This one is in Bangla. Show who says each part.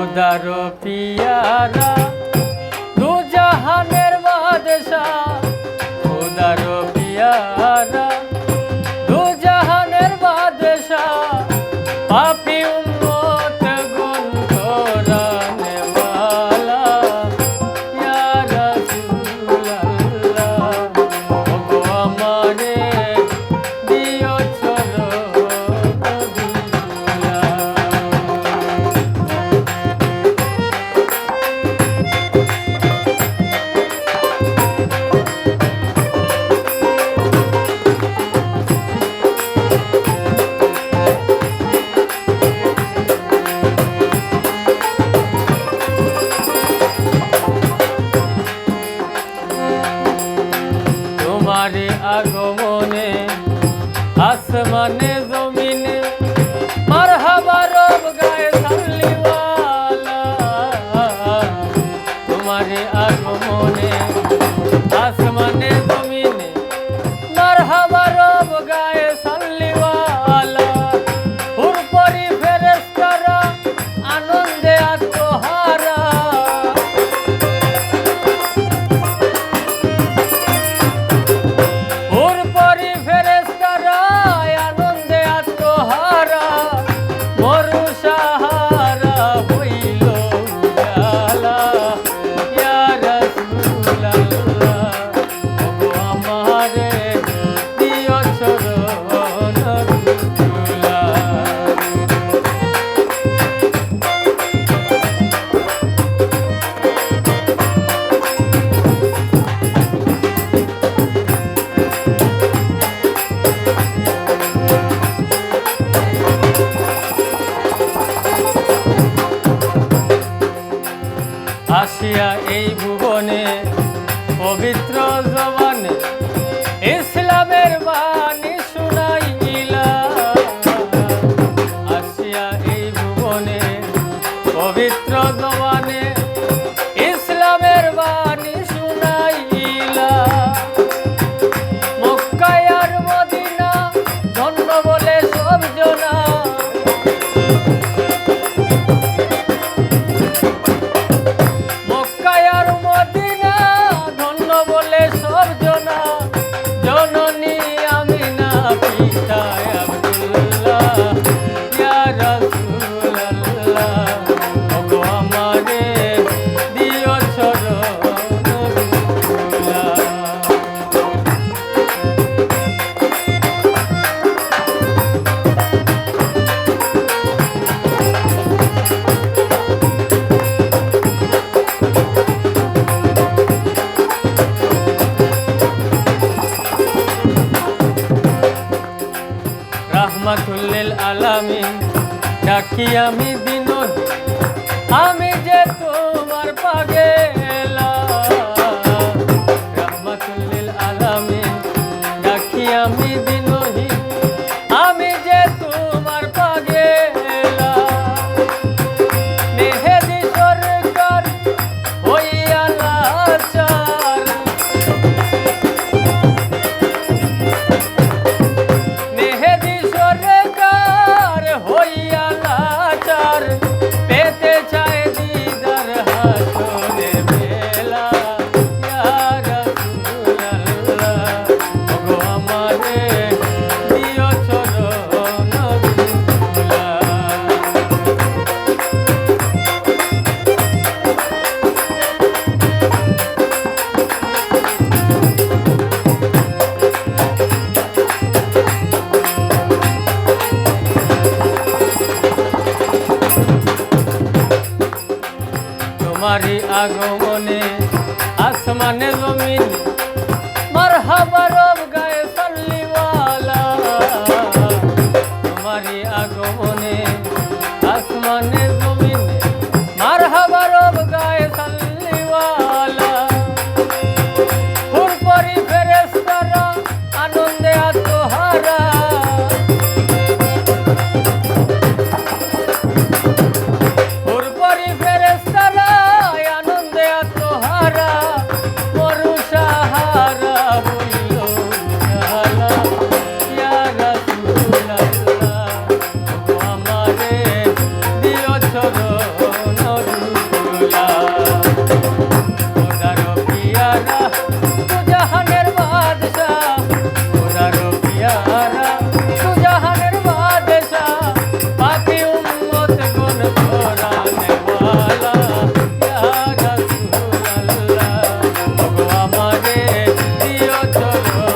Speaker 1: খোদার পিয়ারা। তোমার আগমনে আসমানে জমিনে মার হাবার গায়ে সামলিওয়ালা। আগমনে আসিয়া এই ভুবনে পবিত্র সাক্ষী আমি বিনোদ আমি যে তোমার পাগে আমি নবী আগমনে আসমানে জমিন মারহাবা রব গায়ে সল্লিওয়ালা। তোমারি আগমনে আসমানে Oh,